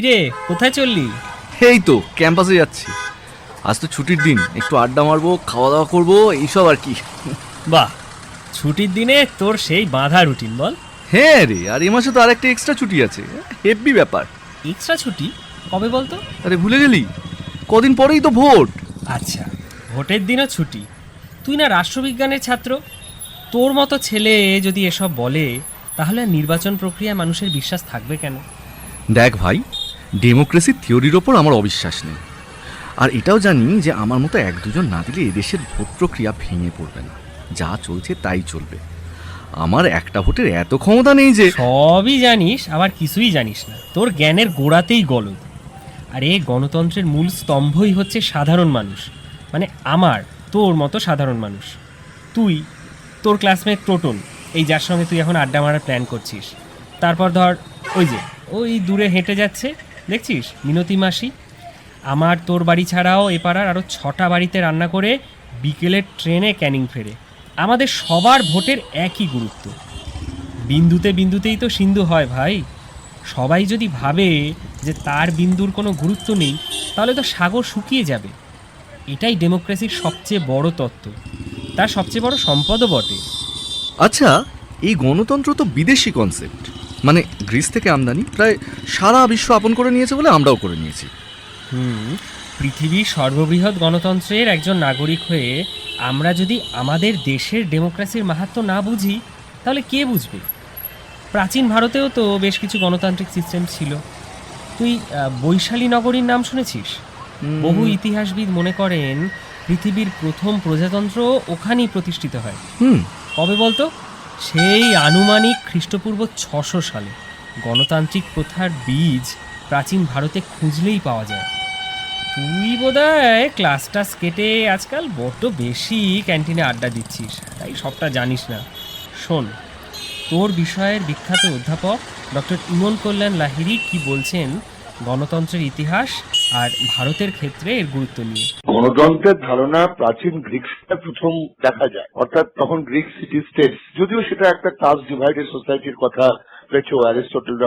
কিরে কোথায় চললি? এই তো ক্যাম্পাসে যাচ্ছি। আজ তো ছুটির দিন একটু আড্ডা মারবো খাওয়া দাওয়া করব এইসব আর কি। বাহ ছুটির দিনে তোর সেই বাঁধা রুটিন বল। হ্যাঁ রে আর এ মাসে তো আরেকটা এক্সট্রা ছুটি আছে হেভি ব্যাপার। এক্সট্রা ছুটি? কবে বলতো? আরে ভুলে গেলি? কদিন পরেই তো ভোট। আচ্ছা ভোটের দিনও ছুটি। তুই না রাষ্ট্রবিজ্ঞানের ছাত্র? তোর মতো ছেলে যদি এসব বলে তাহলে নির্বাচন প্রক্রিয়ায় মানুষের বিশ্বাস থাকবে কেন? দেখ ভাই ডেমোক্রেসি থিওরির ওপর আমার অবিশ্বাস নেই। আর এটাও জানি যে আমার মতো এক দুজন না দিলে এদেশের ভোট প্রক্রিয়া ভেঙে পড়বে না। যা চলছে তাই চলবে। আমার একটা ভোটের এত ক্ষমতা নেই যে সবই জানিস, আবার কিছুই জানিস না। তোর জ্ঞানের গোড়াতেই গলদ। আর গণতন্ত্রের মূল স্তম্ভই হচ্ছে সাধারণ মানুষ। মানে আমার, তোর মতো সাধারণ মানুষ। তুই, তোর ক্লাসমেট টোটন এই যার সঙ্গে তুই এখন আড্ডা মারার প্ল্যান করছিস। তারপর ধর, ওই যে, ওই দূরে হেঁটে যাচ্ছে দেখছিস? মিনতি মাসি, আমার তোর বাড়ি ছাড়াও এ পাড়ার আরও ছটা বাড়িতে রান্না করে বিকেলের ট্রেনে ক্যানিং ফেরে। আমাদের সবার ভোটের একই গুরুত্ব। বিন্দুতে বিন্দুতেই তো সিন্ধু হয় ভাই। সবাই যদি ভাবে যে তার বিন্দুর কোনো গুরুত্ব নেই, তাহলে তো সাগর শুকিয়ে যাবে। এটাই ডেমোক্রেসির সবচেয়ে বড় তত্ত্ব। তার সবচেয়ে বড় সম্পদও বটে। আচ্ছা এই গণতন্ত্র তো বিদেশি কনসেপ্ট মানে গ্রিস থেকে আমদানি প্রায় সারা বিশ্ব আপন করে নিয়েছে বলে আমরাও করে নিয়েছি। হুম পৃথিবীর সর্ববৃহৎ গণতন্ত্রের একজন নাগরিক হয়ে আমরা যদি আমাদের দেশের ডেমোক্রেসির মাহাত্ম না বুঝি তাহলে কে বুঝবে? প্রাচীন ভারতেও তো বেশ কিছু গণতান্ত্রিক সিস্টেম ছিল। তুই বৈশালী নগরীর নাম শুনেছিস? বহু ইতিহাসবিদ মনে করেন পৃথিবীর প্রথম প্রজাতন্ত্র ওখানেই প্রতিষ্ঠিত হয়। হুম। কবে বলতো? সেই আনুমানিক খ্রিস্টপূর্ব ছশো সালে গণতান্ত্রিক প্রথার বীজ প্রাচীন ভারতে খুঁজলেই পাওয়া যায়। তুই বোধহয় ক্লাস টাস কেটে আজকাল বড্ড বেশি ক্যান্টিনে আড্ডা দিচ্ছিস, তাই সবটা জানিস না। শোন, তোর বিষয়ের বিখ্যাত অধ্যাপক ডক্টর ইমন কল্যাণ লাহিরি কি বলছেন গণতন্ত্রের ইতিহাস আর ভারতের ক্ষেত্রে এর গুরুত্ব নিয়ে। গণতন্ত্রের ধারণা প্রাচীন গ্রিক্সে প্রথম দেখা যায়। অর্থাৎ তখন গ্রিক সিটি স্টেটস যদিও সেটা একটা কাস্ট ডিভাইডেড সোসাইটির কথা প্লেটো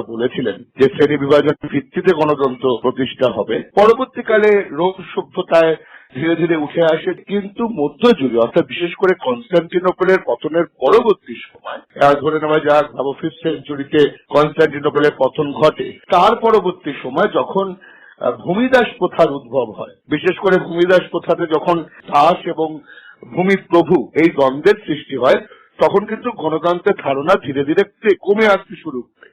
বলেছিলেন যে শ্রেণি বিভাজনের ভিত্তিতে গণতন্ত্র প্রতিষ্ঠা হবে। পরবর্তীকালে রোম সভ্যতায় ধীরে ধীরে উঠে আসে, কিন্তু মধ্যযুগে, অর্থাৎ বিশেষ করে কনস্টান্টিনোপলের পতনের পরবর্তী সময় ধরে নেওয়া যাক, ভাবো ফিফথ সেঞ্চুরিতে কনস্টান্টিনোপলের পতন ঘটে। তার পরবর্তী সময় যখন ভূমিদাস প্রথার উদ্ভব হয়। বিশেষ করে ভূমিদাস প্রথাতে যখন দাস এবং ভূমিপ্রভু এই দ্বন্দ্বের সৃষ্টি হয়, তখন কিন্তু গণতন্ত্রের ধারণা ধীরে ধীরে কমে আসতে শুরু করে।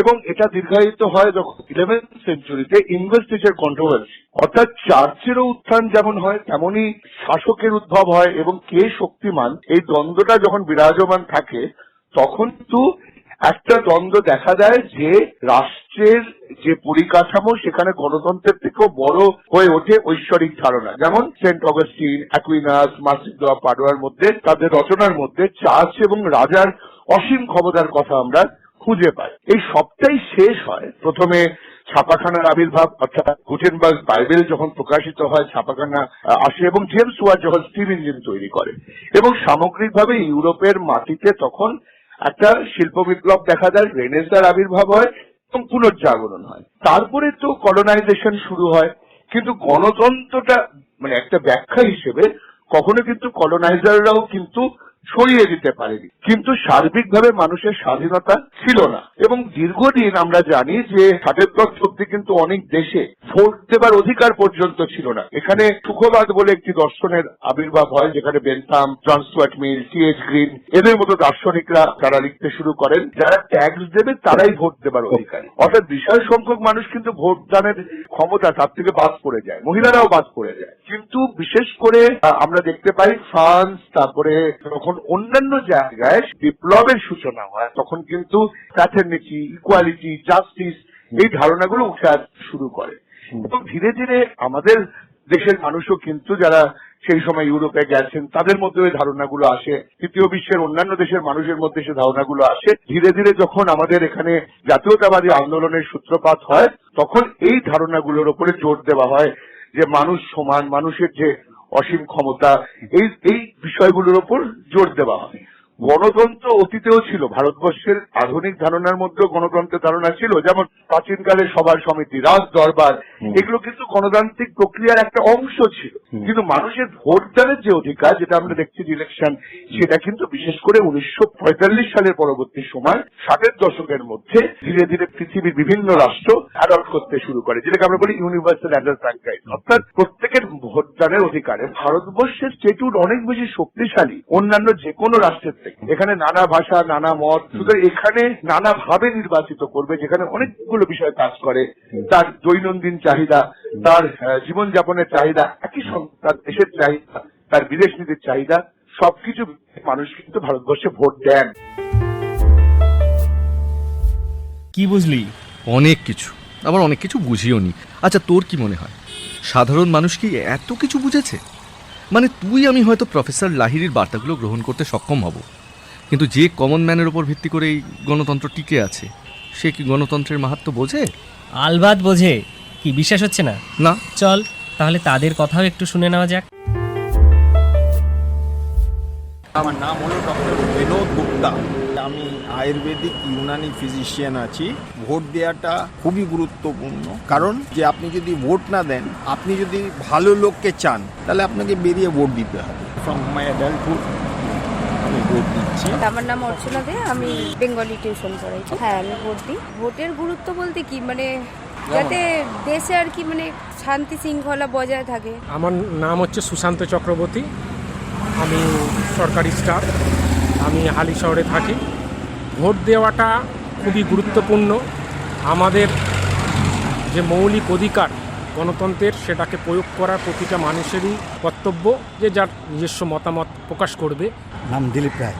এবং এটা দীর্ঘায়িত হয় যখন ইলেভেন্থ সেঞ্চুরিতে ইনভেস্টিচার কন্ট্রোভার্সি অর্থাৎ চার্চেরও উত্থান যেমন হয়, তেমনই শাসকের উদ্ভব হয় এবং কে শক্তিমান, এই দ্বন্দ্বটা যখন বিরাজমান থাকে, তখন কিন্তু একটা দ্বন্দ্ব দেখা যায় যে রাষ্ট্রের যে পরিকাঠামো, সেখানে গণতন্ত্রের থেকেও বড় হয়ে ওঠে ঐশ্বরিক ধারণা। যেমন সেন্ট অগস্টিন, অ্যাকুইনাস মার্সিদোয়া পাডোয়ার মধ্যে, তাদের রচনার মধ্যে চার্চ এবং রাজার অসীম ক্ষমতার কথা আমরা খুঁজে পাই। এই সবটাই শেষ হয়। প্রথমে ছাপাখানার আবির্ভাব, অর্থাৎ গুটেনবার্গ বাইবেল যখন প্রকাশিত হয়, ছাপাখানা আসে এবং জেমস ওয়ার যখন স্টিম ইঞ্জিন তৈরি করে। এবং সামগ্রিকভাবে ইউরোপের মাটিতে তখন একটা শিল্প বিপ্লব দেখা যায়, রেনেসার আবির্ভাব হয় এবং পুনর্জাগরণ হয়। তারপরে তো কলোনাইজেশন শুরু হয়, কিন্তু গণতন্ত্রটা মানে একটা ব্যাখ্যা হিসেবে, কখনো কিন্তু কলোনাইজাররাও কিন্তু ছড়িয়ে দিতে পারেনি। কিন্তু সার্বিকভাবে মানুষের স্বাধীনতা ছিল না। এবং দীর্ঘদিন আমরা জানি যে ষাটের অব্দি কিন্তু অনেক দেশে ভোট দেবার অধিকার পর্যন্ত ছিল না। এখানে সুখবাদ বলে একটি দর্শনের আবির্ভাব হয়, যেখানে Bentham John Stuart Mill T H Green, এদের মতো দার্শনিকরা তারা লিখতে শুরু করেন, যারা ট্যাক্স দেবে তারাই ভোট দেবার অধিকারী। অর্থাৎ বিশাল সংখ্যক মানুষ কিন্তু ভোটদানের ক্ষমতা তার থেকে বাদ পড়ে যায়, মহিলারাও বাদ পড়ে যায়। কিন্তু বিশেষ করে আমরা দেখতে পাই ফ্রান্স, তারপরে যখন অন্যান্য জায়গায় বিপ্লবের সূচনা হয় তখন কিন্তু ফ্যাটার্নিটি ইকুয়ালিটি জাস্টিস এই ধারণাগুলো উঠে শুরু করে। এবং ধীরে ধীরে আমাদের দেশের মানুষও কিন্তু যারা সেই সময় ইউরোপে গেছেন তাদের মধ্যে ওই ধারণাগুলো আসে। তৃতীয় বিশ্বের অন্যান্য দেশের মানুষের মধ্যে সে ধারণাগুলো আসে। ধীরে ধীরে যখন আমাদের এখানে জাতীয়তাবাদী আন্দোলনের সূত্রপাত হয় তখন এই ধারণাগুলোর উপরে জোর দেওয়া হয় যে মানুষ সমান মানুষের যে অসীম ক্ষমতা এই এই বিষয়গুলোর ওপর জোর দেওয়া হয়। গণতন্ত্র অতীতেও ছিল ভারতবর্ষের আধুনিক ধারণার মধ্যে গণতন্ত্রের ধারণা ছিল যেমন প্রাচীনকালে সবার সমিতি রাজ দরবার এগুলো কিন্তু গণতান্ত্রিক প্রক্রিয়ার একটা অংশ ছিল। কিন্তু মানুষের ভোটদানের যে অধিকার যেটা আমরা দেখছি ইলেকশন সেটা কিন্তু বিশেষ করে উনিশশো পঁয়তাল্লিশ সালের পরবর্তী সময় ষাটের দশকের মধ্যে ধীরে ধীরে পৃথিবীর বিভিন্ন রাষ্ট্র অ্যাডপ্ট করতে শুরু করে যেটাকে আমরা বলি ইউনিভার্সাল অ্যাডাল্ট ফ্র্যাঙ্কাইজ অর্থাৎ প্রত্যেকের ভোটদানের অধিকারে ভারতবর্ষের স্টেটুট অনেক বেশি শক্তিশালী অন্যান্য যে কোনো রাষ্ট্রের থেকে। এখানে নানা ভাষা নানা মত সুতরাং এখানে নানা ভাবে নির্বাচিত করবে যেখানে অনেকগুলো বিষয় কাজ করে। তার দৈনন্দিন চাহিদা তার জীবনযাপনের চাহিদা একই সঙ্গে তার দেশের চাহিদা তার বিদেশ নীতির চাহিদা সবকিছু মানুষ কিন্তু ভারতবর্ষে ভোট দেন। কি বুঝলি? অনেক কিছু। আবার অনেক কিছু বুঝিও নি। আচ্ছা তোর কি মনে হয়? সাধারণ মানুষ কি এত কিছু বুঝেছে? মানে তুই আমি হয়তো প্রফেসর লাহিরির বার্তাগুলো গ্রহণ করতে সক্ষম হব। কিন্তু যে কমন ম্যানের ওপর ভিত্তি করে এই গণতন্ত্র টিকে আছে সে কি গণতন্ত্রের মাহাত্ম বোঝে? আলবাদ বোঝে কি বিশ্বাস হচ্ছে না? না। চল তাহলে তাদের কথাও একটু শুনে নেওয়া যাক। আমার নাম হলো ডক্টর বিনোদ গুপ্তা। আমি আয়ুর্বেদিক ইউনানি ফিজিশিয়ান আছি। ভোট দেওয়াটা খুবই গুরুত্বপূর্ণ। কারণ যে আপনি যদি ভোট না দেন আপনি যদি ভালো লোককে চান তাহলে আপনাকে বেরিয়ে ভোট দিতে হবে। ফ্রম মাই অ্যাডাল্টহুড আমি ভোট দিচ্ছি। আমার নাম অর্চনা দে আমি বেঙ্গলি টিউশন পড়াই হ্যাঁ আমি ভোট দিই। ভোটের গুরুত্ব বলতে কি মানে যাতে দেশে আর কি মানে শান্তি শৃঙ্খলা বজায় থাকে। আমার নাম হচ্ছে সুশান্ত চক্রবর্তী। আমি সরকারি স্টাফ। আমি হালি শহরে থাকি। ভোট দেওয়াটা খুবই গুরুত্বপূর্ণ। আমাদের যে মৌলিক অধিকার গণতন্ত্রের সেটাকে প্রয়োগ করার প্রতিটা মানুষেরই কর্তব্য যে যার নিজস্ব মতামত প্রকাশ করবে। নাম দিলীপ রায়।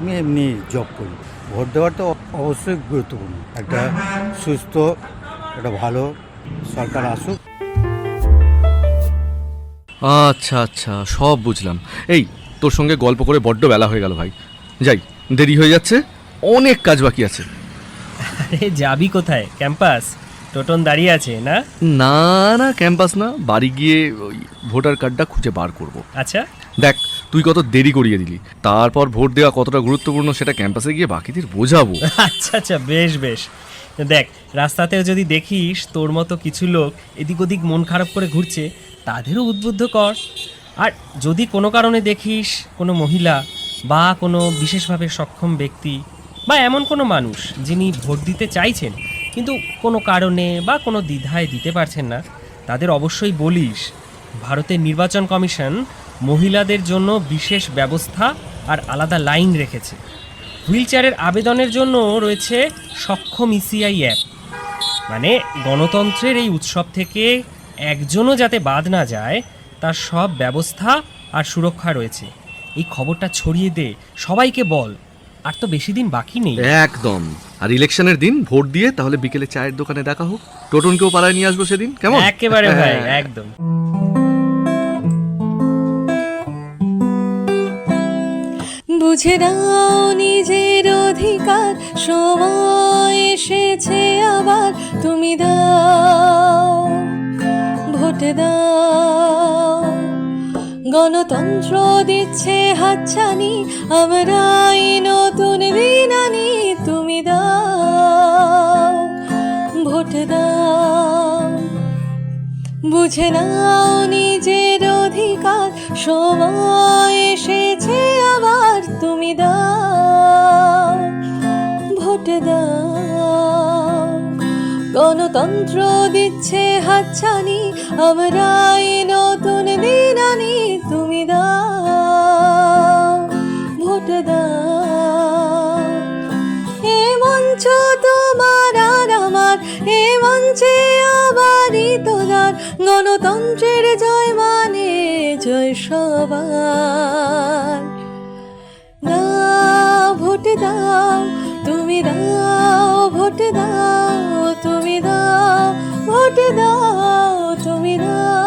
আমি এমনি জব করি। ভোট দেওয়াটা অবশ্যই গুরুত্বপূর্ণ। একটা সুস্থ একটা ভালো সরকার আসুক। আচ্ছা আচ্ছা সব বুঝলাম। এই তোর সঙ্গে গল্প করে বড্ড বেলা হয়ে গেল ভাই। যাই দেরি হয়ে যাচ্ছে অনেক কাজ বাকি আছে। আরে যাবি কোথায়? ক্যাম্পাস? টোটন দাঁড়িয়ে আছে না? না না ক্যাম্পাস না। বাড়ি গিয়ে ওই ভোটার কার্ডটা খুঁজে বার করব। আচ্ছা। দেখ তুই কত দেরি করিয়ে দিলি। তারপর ভোট দেওয়া কতটা গুরুত্বপূর্ণ সেটা ক্যাম্পাসে গিয়ে বাকিদের বোঝাবো। আচ্ছা আচ্ছা বেশ বেশ। দেখ রাস্তাতেও যদি দেখিস তোর মতো কিছু লোক এদিক ওদিক মন খারাপ করে ঘুরছে তাদেরও উদ্বুদ্ধ কর। আর যদি কোনো কারণে দেখিস কোনো মহিলা বা কোনো বিশেষভাবে সক্ষম ব্যক্তি বা এমন কোনো মানুষ যিনি ভোট দিতে চাইছেন কিন্তু কোনো কারণে বা কোনো দ্বিধায় দিতে পারছেন না। তাদের অবশ্যই বলিস, ভারতের নির্বাচন কমিশন মহিলাদের জন্য বিশেষ ব্যবস্থা আর আলাদা লাইন রেখেছে। হুইলচেয়ারের আবেদনের জন্য রয়েছে সক্ষম ইসিআই অ্যাপ। মানে গণতন্ত্রের এই উৎসব থেকে একজনও যাতে বাদ না যায়, তার সব ব্যবস্থা আর সুরক্ষা রয়েছে। এই খবরটা ছড়িয়ে দে, সবাইকে বল। আর তো বেশি দিন বাকি নেই। একদম। আর ইলেকশনের দিন ভোট দিয়ে তাহলে বিকেলে চায়ের দোকানে দেখা হোক। টোটনকেও পাড়ায় নিয়ে আসব সেদিন কেমন? একেবারে ভাই একদম। বুঝে নাও নিজের অধিকার সময় এসেছে আবার তুমি দাও ভোট দাও। গণতন্ত্র দিচ্ছে হাতছানি আমরাই নতুন দিন আনি তুমি দাও, ভোট দাও। বুঝে নাও নিজের অধিকার, সময় এসেছে আবার, তুমি দাও, ভোট দাও। গণতন্ত্র দিচ্ছে হাতছানি আমরাই নতুন গণতন্ত্রের জয় মানে জয় সবার। দাও ভোট দাও, তুমি দাও, ভোট দাও, তুমি দাও, ভোট দাও।